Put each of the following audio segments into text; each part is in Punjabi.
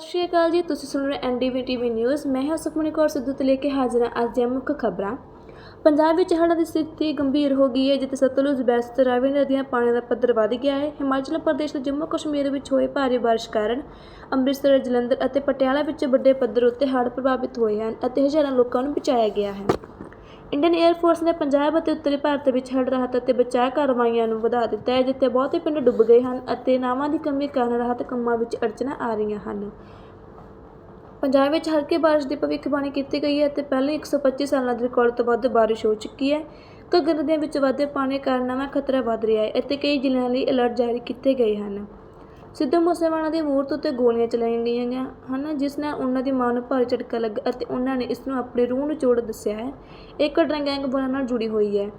ਸਤਿ ਸ਼੍ਰੀ ਅਕਾਲ ਜੀ, ਤੁਸੀਂ ਸੁਣ ਰਹੇ ਐਨਡੀਵੀ ਟੀਵੀ ਨਿਊਜ਼। ਮੈਂ ਹਾਂ ਸੁਖਮਨੀ ਕੌਰ ਸਿੱਧੂ ਤੇ ਲੈ ਕੇ ਹਾਜ਼ਰ ਹਾਂ ਅੱਜ ਦੀਆਂ ਮੁੱਖ ਖਬਰਾਂ। ਪੰਜਾਬ ਵਿੱਚ ਹੜ੍ਹਾਂ ਦੀ ਸਥਿਤੀ ਗੰਭੀਰ ਹੋ ਗਈ ਹੈ, ਜਿੱਥੇ ਸਤਲੁਜ ਬੈਸ ਤੇ ਰਾਵੀ ਨਦੀਆਂ ਪਾਣੀ ਦਾ ਪੱਧਰ ਵਧ ਗਿਆ ਹੈ। ਹਿਮਾਚਲ ਪ੍ਰਦੇਸ਼ ਤੇ ਜੰਮੂ ਕਸ਼ਮੀਰ ਵਿੱਚ ਹੋਏ ਭਾਰੀ ਬਾਰਿਸ਼ ਕਾਰਨ ਅੰਮ੍ਰਿਤਸਰ, ਜਲੰਧਰ ਅਤੇ ਪਟਿਆਲਾ ਵਿੱਚ ਵੱਡੇ ਪੱਧਰ ਉੱਤੇ ਹੜ੍ਹ ਪ੍ਰਭਾਵਿਤ ਹੋਏ ਹਨ ਅਤੇ ਹਜ਼ਾਰਾਂ ਲੋਕਾਂ ਨੂੰ ਬਚਾਇਆ ਗਿਆ ਹੈ। ਇੰਡੀਅਨ 에ਅਰ ਫੋਰਸ ਨੇ ਪੰਜਾਬ ਅਤੇ ਉੱਤਰੀ ਭਾਰਤ ਵਿੱਚ ਹੜ੍ਹ ਰਾਹਤ ਅਤੇ ਬਚਾਅ ਕਾਰਵਾਈਆਂ ਨੂੰ ਵਧਾ ਦਿੱਤਾ ਹੈ, ਜਿੱਥੇ ਬਹੁਤੇ ਪਿੰਡ ਡੁੱਬ ਗਏ ਹਨ ਅਤੇ ਨਾਵਾਂ ਦੀ ਕਮੀ ਕਾਰਨ ਰਾਹਤ ਕੰਮਾਂ ਵਿੱਚ ਅੜਚਣਾਂ ਆ ਰਹੀਆਂ ਹਨ। ਪੰਜਾਬ ਵਿੱਚ ਹਲਕੀ ਬਾਰਿਸ਼ ਦੀ ਭਵਿੱਖਬਾਣੀ ਕੀਤੀ ਗਈ ਹੈ ਅਤੇ ਪਹਿਲੇ 125 ਸਾਲਾਂ ਦੇ ਰਿਕਾਰਡ ਤੋਂ ਵੱਧ ਬਾਰਿਸ਼ ਹੋ ਚੁੱਕੀ ਹੈ। ਘੱਗਰ ਨਦੀਆਂ ਵਿੱਚ ਵਧਦੇ ਪਾਣੀ ਕਾਰਨ ਨਵਾਂ ਖਤਰਾ ਵੱਧ ਰਿਹਾ ਹੈ ਅਤੇ ਕਈ ਜ਼ਿਲ੍ਹਿਆਂ ਲਈ ਅਲਰਟ ਜਾਰੀ ਕੀਤੇ ਗਏ ਹਨ। ਸਿੱਧੂ ਮੂਸੇਵਾਲਾ ਦੀ ਮੂਰਤ ਉੱਤੇ ਗੋਲੀਆਂ ਚਲਾਈਆਂ ਗਈਆਂ ਗਈਆਂ ਹਨ, ਜਿਸ ਨਾਲ ਉਹਨਾਂ ਦੀ ਮਾਂ ਨੂੰ ਭਾਰੀ ਝਟਕਾ ਲੱਗਾ ਅਤੇ ਉਹਨਾਂ ਨੇ ਇਸ ਨੂੰ ਆਪਣੀ ਰੂਹ ਨੂੰ ਚੋੜ ਦੱਸਿਆ ਹੈ। ਇਹ ਘਟਨਾ ਗੈਂਗ ਬੁਲਾਂ ਨਾਲ ਜੁੜੀ ਹੋਈ ਹੈ।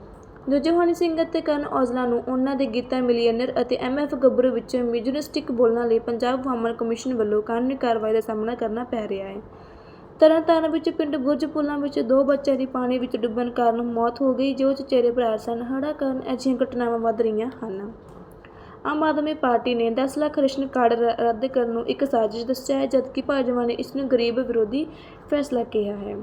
ਦੂਜੇ ਸਿੰਘ ਅਤੇ ਕਰਨ ਔਜਲਾ ਨੂੰ ਉਹਨਾਂ ਦੇ ਗੀਤਾ ਮਿਲੀਅਨਰ ਅਤੇ ਐਮਐਫ ਗੱਭਰੂ ਵਿੱਚ ਮਿਊਜ਼ਿਸਟਿਕ ਬੋਲਣ ਲਈ ਪੰਜਾਬ ਵਾਮਨ ਕਮਿਸ਼ਨ ਵੱਲੋਂ ਕਾਨੂੰਨੀ ਕਾਰਵਾਈ ਦਾ ਸਾਹਮਣਾ ਕਰਨਾ ਪੈ ਰਿਹਾ ਹੈ। ਤਰਨਤਾਰਨ ਵਿੱਚ ਪਿੰਡ ਬੁਰਜ ਪੁਲਾਂ ਵਿੱਚ ਦੋ ਬੱਚਿਆਂ ਦੀ ਪਾਣੀ ਵਿੱਚ ਡੁੱਬਣ ਕਾਰਨ ਮੌਤ ਹੋ ਗਈ ਜੋ ਚਚੇਰੇ ਭਰਾ ਸਨ। ਹੜ੍ਹਾਂ ਕਾਰਨ ਅਜਿਹੀਆਂ ਘਟਨਾਵਾਂ ਵੱਧ ਰਹੀਆਂ ਹਨ। ਆਮ ਆਦਮੀ ਪਾਰਟੀ ਨੇ 10 ਲੱਖ ਰਾਸ਼ਨ ਕਾਰਡ ਰ- ਰੱਦ ਕਰਨ ਨੂੰ ਇੱਕ ਸਾਜ਼ਿਸ਼ ਦੱਸਿਆ ਹੈ, ਜਦਕਿ ਭਾਜਪਾ ਨੇ ਇਸ ਨੂੰ ਗਰੀਬ ਵਿਰੋਧੀ ਫੈਸਲਾ ਕਿਹਾ ਹੈ।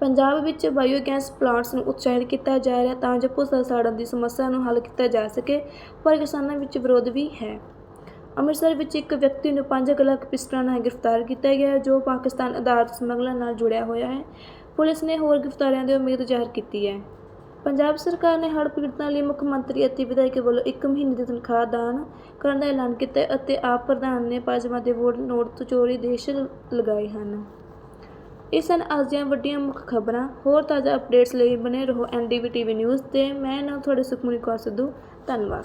ਪੰਜਾਬ ਵਿੱਚ ਬਾਇਓਗੈਸ ਪਲਾਂਟਸ ਨੂੰ ਉਤਸ਼ਾਹਿਤ ਕੀਤਾ ਜਾ ਰਿਹਾ ਤਾਂ ਜੋ ਭੂਸਾ ਸਾੜਨ ਦੀ ਸਮੱਸਿਆ ਨੂੰ ਹੱਲ ਕੀਤਾ ਜਾ ਸਕੇ, ਪਰ ਕਿਸਾਨਾਂ ਵਿੱਚ ਵਿਰੋਧ ਵੀ ਹੈ। ਅੰਮ੍ਰਿਤਸਰ ਵਿੱਚ ਇੱਕ ਵਿਅਕਤੀ ਨੂੰ 5 ਲੱਖ ਪਿਸਟਲਾਂ ਨਾਲ ਗ੍ਰਿਫਤਾਰ ਕੀਤਾ ਗਿਆ ਜੋ ਪਾਕਿਸਤਾਨ ਅਧਾਰਤ ਸਮਗਲਰ ਨਾਲ ਜੁੜਿਆ ਹੋਇਆ ਹੈ। ਪੁਲਿਸ ਨੇ ਹੋਰ ਗ੍ਰਿਫਤਾਰੀਆਂ ਦੀ ਉਮੀਦ ਜ਼ਾਹਰ ਕੀਤੀ ਹੈ। ਪੰਜਾਬ ਸਰਕਾਰ ਨੇ ਹੜ੍ਹ ਪੀੜਤਾਂ ਲਈ ਮੁੱਖ ਮੰਤਰੀ ਅਤੇ ਵਿਧਾਇਕ ਵੱਲੋਂ ਇੱਕ ਮਹੀਨੇ ਦੀ ਤਨਖਾਹ ਦਾਨ ਕਰਨ ਦਾ ਐਲਾਨ ਕੀਤਾ ਅਤੇ ਆਪ ਪ੍ਰਧਾਨ ਨੇ ਭਾਜਪਾ ਦੇ ਵੋਟ ਨੋਟ ਤੋਂ ਚੋਰੀ ਦੇਸ਼ ਲਗਾਏ ਹਨ। ਇਹ ਸਨ ਅੱਜ ਦੀਆਂ ਵੱਡੀਆਂ ਮੁੱਖ ਖਬਰਾਂ। ਹੋਰ ਤਾਜ਼ਾ ਅਪਡੇਟਸ ਲਈ ਬਨੇ ਰਹੋ ਐਨਡੀਵੀ ਟੀਵੀ ਨਿਊਜ਼ ਤੇ। ਮੈਂ ਨਾ ਤੁਹਾਡੇ ਸੁਖਮਨੀ ਕੌਰ ਸਿੱਧੂ। ਧੰਨਵਾਦ।